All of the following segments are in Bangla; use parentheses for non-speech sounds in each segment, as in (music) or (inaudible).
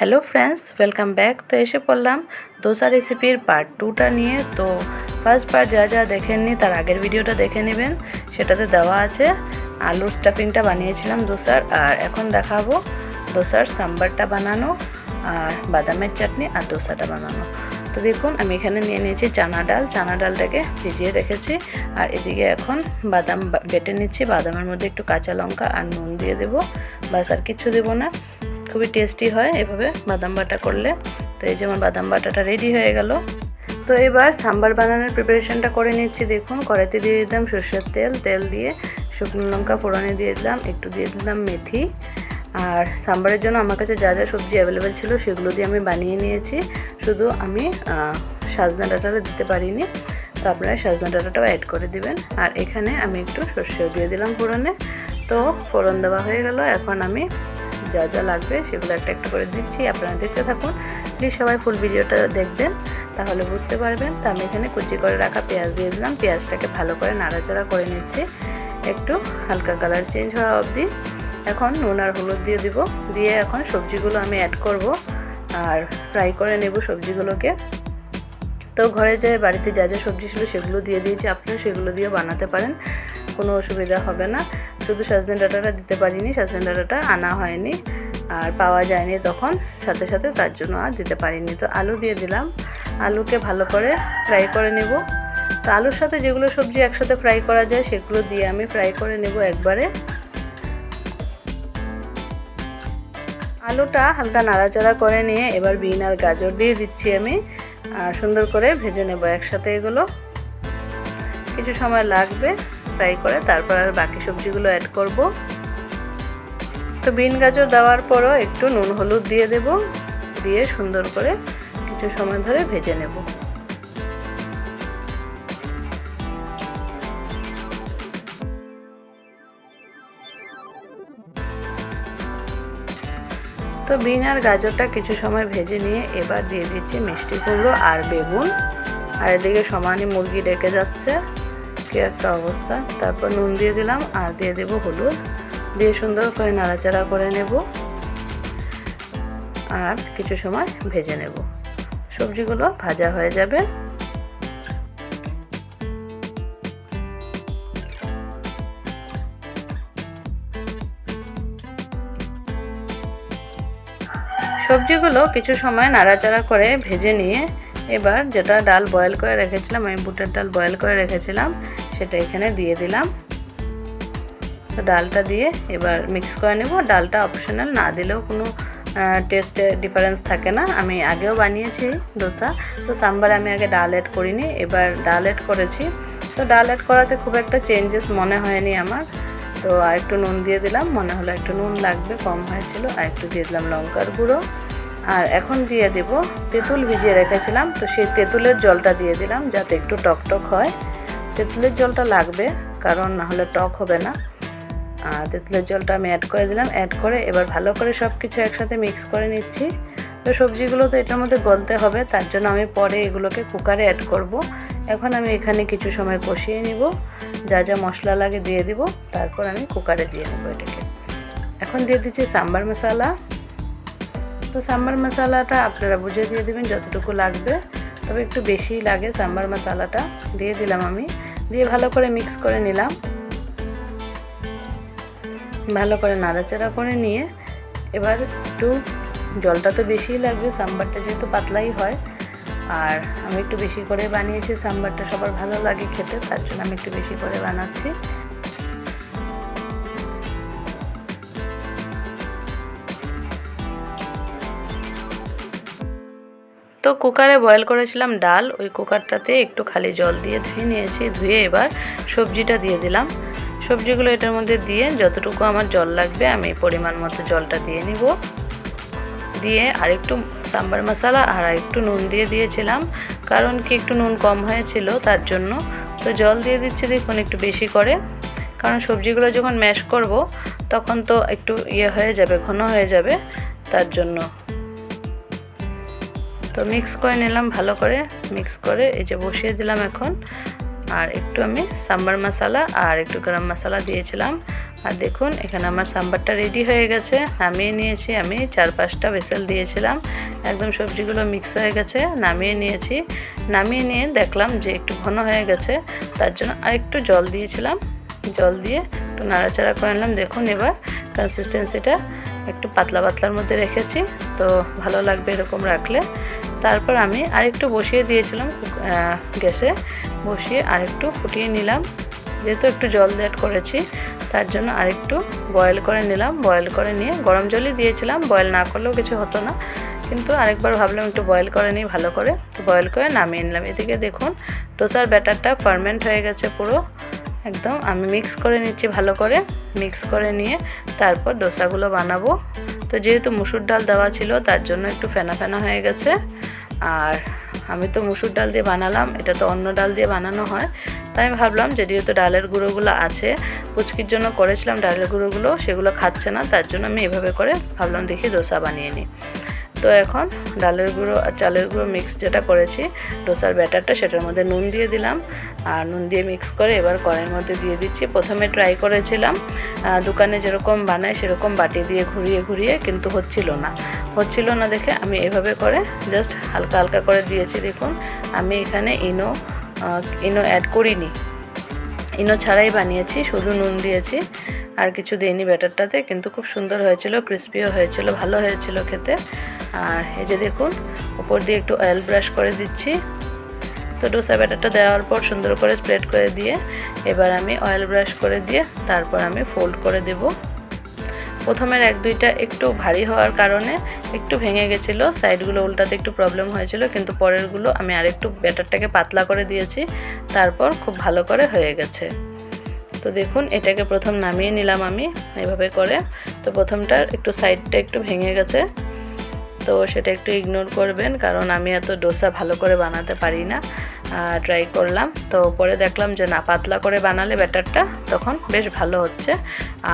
হ্যালো ফ্রেন্ডস ওয়েলকাম ব্যাক তো এসে পড়লাম দোসা রেসিপির পার্ট টুটা নিয়ে। তো ফার্স্ট পার্ট যা যা দেখেননি তার আগের ভিডিওটা দেখে নেবেন। সেটাতে দেওয়া আছে আলুর স্টাফিংটা বানিয়েছিলাম দোসার। আর এখন দেখাবো দোসার সাম্বারটা বানানো আর বাদামের চাটনি আর দোসাটা বানানো। তো দেখুন, আমি এখানে নিয়ে নিয়েছি চানা ডাল। চানা ডালটাকে ভিজিয়ে রেখেছি। আর এদিকে এখন বাদাম বেটে নিচ্ছি। বাদামের মধ্যে একটু কাঁচা লঙ্কা আর নুন দিয়ে দেবো। বাস আর কিছু দেবো না। খুবই টেস্টি হয় এভাবে বাদাম বাটা করলে। তো এই যেমন বাদাম বাটাটা রেডি হয়ে গেল। তো এবার সাম্বার বানানোর প্রিপারেশনটা করে নিচ্ছি। দেখুন, কড়াইতে দিয়ে দিলাম সর্ষের তেল তেল দিয়ে শুকনো লঙ্কা ফোড়নে দিয়ে দিলাম, একটু দিয়ে দিলাম মেথি। আর সাম্বারের জন্য আমার কাছে যা যা সবজি অ্যাভেলেবেল ছিল সেগুলো দিয়ে আমি বানিয়ে নিয়েছি। শুধু আমি সাজনা ডাঁটাটা দিতে পারিনি। তো আপনারা সাজনা ডাঁটাটাও অ্যাড করে দিবেন। আর এখানে আমি একটু সর্ষেও দিয়ে দিলাম ফোড়নে। তো ফোড়ন দেওয়া হয়ে গেল। এখন আমি যা যা লাগবে সেগুলো একটা একটা করে দিচ্ছি। আপনারা দেখতে থাকুন প্লিজ সবাই ফুল ভিডিওটা দেখবেন, তাহলে বুঝতে পারবেন। তো আমি এখানে কুচি করে রাখা পেঁয়াজ দিয়ে দিলাম। পেঁয়াজটাকে ভালো করে নাড়াচাড়া করে নিচ্ছি। একটু হালকা কালার চেঞ্জ হওয়া অবধি। এখন নুন আর হলুদ দিয়ে দিব। দিয়ে এখন সবজিগুলো আমি অ্যাড করব আর ফ্রাই করে নেব সবজিগুলোকে। তো ঘরে যে বাড়িতে যা যা সবজি ছিল সেগুলো দিয়ে দিয়েছি। আপনারা সেগুলো দিয়েও বানাতে পারেন। কোনো অসুবিধা হবে না। শুধু সজনে ডাঁটাটা দিতে পারিনি সজনে ডাঁটাটা আনা হয়নি, আর পাওয়া যায়নি তখন, সাথে সাথে তার জন্য আর দিতে পারিনি। তো আলু দিয়ে দিলাম, আলুকে ভালো করে ফ্রাই করে নেব। তো আলুর সাথে যেগুলো সবজি একসাথে ফ্রাই করা যায়, সেগুলো দিয়ে আমি ফ্রাই করে নেব একবারে। আলুটা হালকা নাড়াচাড়া করে নিয়ে এবার বিন আর গাজর দিয়ে দিচ্ছি আমি, আর সুন্দর করে ভেজে নেব একসাথে এগুলো। কিছু সময় লাগবে। ফ্রাই করে তারপর আর বাকি সবজিগুলো অ্যাড করব। তো বিন গাজর দেওয়ার পরও একটু নুন, হলুদ দিয়ে দেব, দিয়ে সুন্দর করে কিছু সময় ধরে ভেজে নেব। তো বিন আর গাজরটা কিছু সময় ভেজে নিয়ে এবার দিয়ে দিচ্ছি মিষ্টি কুমড়ো আর বেগুন। আর এদিকে সমানই মুরগি ডেকে যাচ্ছে। কি একটা অবস্থা। তারপর নুন দিয়ে দিলাম আর দিয়ে দেব হলুদ। দিয়ে সুন্দর করে নাড়াচাড়া করে নেব। আর কিছু সময় ভেজে নেব। সবজিগুলো ভাজা হয়ে যাবে। সবজিগুলো কিছু সময় নাড়াচাড়া করে ভেজে নিয়ে এবার যেটা ডাল বয়েল করে রেখেছিলাম, আমি বুটের ডাল বয়েল করে রেখেছিলাম, সেটা এখানে দিয়ে দিলাম। তো ডালটা দিয়ে এবার মিক্স করে নেব। ডালটা অপশনাল না দিলেও কোনো টেস্টে ডিফারেন্স থাকে না। আমি আগেও বানিয়েছি দোসা, তো সাম্বার আমি আগে ডাল অ্যাড করিনি। এবার ডাল অ্যাড করেছি। তো ডাল অ্যাড করাতে খুব একটা চেঞ্জেস মনে হয়নি আমার। তো আর একটু নুন দিয়ে দিলাম। মনে হলো একটু নুন লাগবে, কম হয়েছিল। আর একটু দিয়ে দিলাম লঙ্কার গুঁড়ো। আর এখন দিয়ে দেব তেঁতুল ভিজিয়ে রেখেছিলাম, তো সেই তেঁতুলের জলটা দিয়ে দিলাম যাতে একটু টক টক হয়। তেঁতুলের জলটা লাগবে, কারণ না হলে টক হবে না। আর তেঁতুলের জলটা আমি অ্যাড করে দিলাম অ্যাড করে এবার ভালো করে সব কিছু একসাথে মিক্স করে নিচ্ছি। তো সবজিগুলো তো এটার মধ্যে গলতে হবে, তার জন্য আমি পরে এগুলোকে কুকারে অ্যাড করব। এখন আমি এখানে কিছু সময় কষিয়ে নিব, যা যা মশলা লাগে দিয়ে দিব, তারপর আমি কুকারে দিয়ে নেব এটাকে। এখন দিয়ে দিচ্ছি সাম্বার মশলা। তো সাম্বার মশালাটা আপনারা বুঝে দিয়ে দেবেন যতটুকু লাগবে। তবে একটু বেশি লাগে সাম্বার মশালাটা। দিয়ে দিলাম আমি। দিয়ে ভালো করে মিক্স করে নিলাম। ভালো করে নাড়াচাড়া করে নিয়ে এবার একটু জলটা তো বেশিই লাগবে, সাম্বারটা যেহেতু পাতলাই হয়। আর আমি একটু বেশি করে বানিয়েছি, সাম্বারটা সবার ভালো লাগে খেতে, তার জন্য আমি একটু বেশি করে বানাচ্ছি। তো কুকারে বয়েল করেছিলাম ডাল, ওই কুকারটাতে একটু খালি জল দিয়ে ধুয়ে নিয়েছি, ধুয়ে এবার সবজিটা দিয়ে দিলাম। সবজিগুলো এটার মধ্যে দিয়ে যতটুকু আমার জল লাগবে, আমি পরিমাণ মতো জলটা দিয়ে নিব। দিয়ে আরেকটু সাম্বার মশলা আর একটু নুন দিয়ে দিয়েছিলাম, কারণ কি একটু নুন কম হয়েছিল তার জন্য। তো জল দিয়ে দিচ্ছি দেখুন একটু বেশি করে, কারণ সবজিগুলো যখন ম্যাশ করব, তখন তো একটু ইয়ে হয়ে যাবে, ঘন হয়ে যাবে তার জন্য। তো মিক্স করে নিলাম ভালো করে। মিক্স করে এই যে বসিয়ে দিলাম এখন। আর একটু আমি সাম্বার মশলা আর একটু গরম মশলা দিয়েছিলাম। আর দেখুন, এখানে আমার সাম্বারটা রেডি হয়ে গেছে। নামিয়ে নিয়েছি আমি, চার পাঁচটা ভেসেল দিয়েছিলাম। একদম সবজিগুলো মিক্স হয়ে গেছে, নামিয়ে নিয়েছি। নামিয়ে নিয়ে দেখলাম যে একটু ঘন হয়ে গেছে, তার জন্য আরেকটু জল দিয়েছিলাম। জল দিয়ে একটু নাড়াচাড়া করে নিলাম। দেখুন এবার কনসিস্টেন্সিটা একটু পাতলা পাতলার মধ্যে রেখেছি। তো ভালো লাগবে এরকম রাখলে। তারপর আমি আরেকটু বসিয়ে দিয়েছিলাম গ্যাসে। বসিয়ে আরেকটু ফুটিয়ে নিলাম। যেহেতু একটু জল অ্যাড করেছি, তার জন্য আরেকটু বয়েল করে নিলাম। বয়েল করে নিয়ে গরম জলই দিয়েছিলাম। বয়েল না করলেও কিছু হতো না। কিন্তু আরেকবার ভাবলাম একটু বয়েল করে নিই ভালো করে। তো বয়েল করে নামিয়ে নিলাম। এদিকে দেখুন, ডোসার ব্যাটারটা ফার্মেন্ট হয়ে গেছে পুরো। একদম, আমি মিক্স করে নিচ্ছি ভালো করে। মিক্স করে নিয়ে তারপর ডোসাগুলো বানাবো। তো যেহেতু মুসুর ডাল দেওয়া ছিল, তার জন্য একটু ফেনা ফেনা হয়ে গেছে। আর আমি তো মুসুর ডাল দিয়ে বানালাম, এটা তো অন্য ডাল দিয়ে বানানো হয়। তাই আমি ভাবলাম যে যেহেতু ডালের গুঁড়োগুলো আছে, পুচকির জন্য করেছিলাম, ডালের গুঁড়োগুলো সেগুলো খাচ্ছে না, তার জন্য আমি এভাবে করে ভাবলাম দেখি দোসা বানিয়ে নিই। তো এখন ডালের গুঁড়ো আর চালের গুঁড়ো মিক্স যেটা করেছি, ডোসার ব্যাটারটা সেটার মধ্যে নুন দিয়ে দিলাম। আর নুন দিয়ে মিক্স করে এবার কড়াইয়ের মধ্যে দিয়ে দিচ্ছি। প্রথমে ট্রাই করেছিলাম দোকানে যেরকম বানায় সেরকম বাটি দিয়ে ঘুরিয়ে ঘুরিয়ে কিন্তু হচ্ছিল না। হচ্ছিল না দেখে আমি এভাবে করে জাস্ট হালকা হালকা করে দিয়েছি। দেখুন, আমি এখানে ইনো ইনো অ্যাড করিনি। ইনো ছাড়াই বানিয়েছি, শুধু নুন দিয়েছি। আর কিছু দিইনি ব্যাটারটাতে, কিন্তু খুব সুন্দর হয়েছিল ক্রিস্পিও হয়েছিল, ভালো হয়েছিল খেতে। আর এই যে দেখুন, উপর দিয়ে একটু অয়েল ব্রাশ করে দিচ্ছি। তো ডোসা ব্যাটারটা দেওয়ার পর সুন্দর করে স্প্রেড করে দিয়ে এবার আমি অয়েল ব্রাশ করে দিয়ে তারপর আমি ফোল্ড করে দেব। প্রথমের এক দুইটা একটু ভারী হওয়ার কারণে একটু ভেঙে গেছিল সাইডগুলো উল্টাতে একটু প্রবলেম হয়েছিল, কিন্তু পরেরগুলো আমি আরেকটু ব্যাটারটাকে পাতলা করে দিয়েছি, তারপর খুব ভালো করে হয়ে গেছে। তো দেখুন, এটাকে প্রথম নামিয়ে নিলাম আমি এভাবে করে। তো প্রথমটার একটু সাইডটা একটু ভেঙে গেছে। তো সেটা একটু ইগনোর করবেন, কারণ আমি এত ডোসা ভালো করে বানাতে পারি না। ট্রাই করলাম। তো পরে দেখলাম যে না, পাতলা করে বানালে ব্যাটারটা তখন বেশ ভালো হচ্ছে।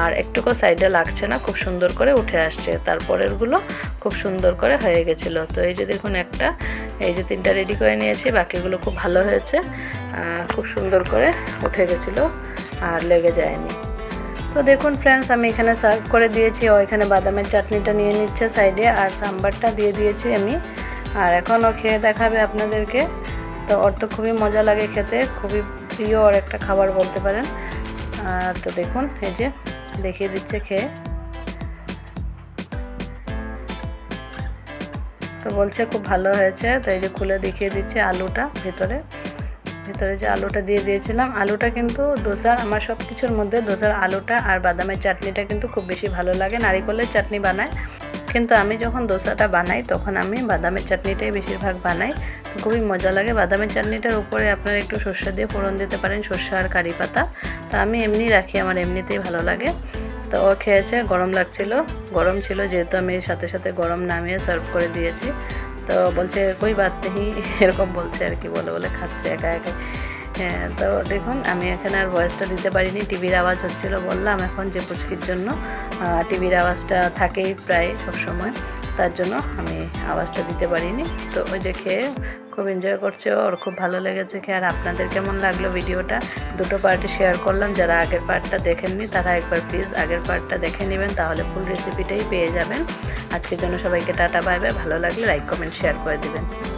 আর একটুকু সাইডে লাগছে না, খুব সুন্দর করে উঠে আসছে। তারপরেরগুলো খুব সুন্দর করে হয়ে গেছিল। তো এই যে দেখুন একটা, এই যে তিনটা রেডি করে নিয়েছি, বাকিগুলো খুব ভালো হয়েছে। খুব সুন্দর করে উঠে গেছিল, আর লেগে যায়নি। তো দেখুন ফ্রেন্ডস আমি এখানে সার্ভ করে দিয়েছি। ও এখানে বাদামের চাটনিটা নিয়ে নিচ্ছে সাইডে আর সাম্বারটা দিয়ে দিয়েছি আমি। আর এখনও খেয়ে দেখাবে আপনাদেরকে। তো ওর তো খুবই মজা লাগে খেতে, খুবই প্রিয় ওর একটা খাবার বলতে পারেন। আর তো দেখুন, এই যে দেখিয়ে দিচ্ছে খেয়ে। তো বলছে খুব ভালো হয়েছে, তো এই যে খুলে দেখিয়ে দিচ্ছে আলুটা ভিতরে। ভেতরে যে আলুটা দিয়ে দিয়েছিলাম, আলুটা কিন্তু দোসার আমার সব কিছুর মধ্যে দোসার আলুটা আর বাদামের চাটনিটা কিন্তু খুব বেশি ভালো লাগে। নারিকলের চাটনি বানায় কিন্তু আমি যখন দোসাটা বানাই, তখন আমি বাদামের চাটনিটাই বেশিরভাগ বানাই। তো খুবই মজা লাগে। বাদামের চাটনিটার উপরে আপনারা একটু সর্ষে দিয়ে ফোড়ন দিতে পারেন, সর্ষে আর কারি পাতা। তো আমি এমনি রাখি, আমার এমনিতেই ভালো লাগে। তো ও খেয়েছে, গরম লাগছিল। গরম ছিল, যেহেতু আমি সাথে সাথে গরম নামিয়ে সার্ভ করে দিয়েছি। তো বলছে, কই বাদ নেই? (laughs) এরকম বলছে আর কি, বলে বলে খাচ্ছে একা একা হ্যাঁ তো দেখুন, আমি এখানে আর ভয়েসটা দিতে পারিনি, টিভির আওয়াজ হচ্ছিল বললাম, এখন যে পুচকির জন্য টিভির আওয়াজটা থাকেই প্রায় সব সময় তার জন্য আমি আওয়াজটা দিতে পারিনি। তো ওই দেখে খুব এনজয় করছে ওর, খুব ভালো লেগেছে কি আর আপনাদের কেমন লাগল ভিডিওটা? দুটো পার্টি শেয়ার করলাম, যারা আগের পার্টটা দেখেননি তারা একবার প্লিজ আগের পার্টটা দেখে নেবেন, তাহলে ফুল রেসিপিটাই পেয়ে যাবেন। আজকের জন্য সবাইকে টাটা বাই ভালো লাগলে লাইক কমেন্ট শেয়ার করে দেবেন।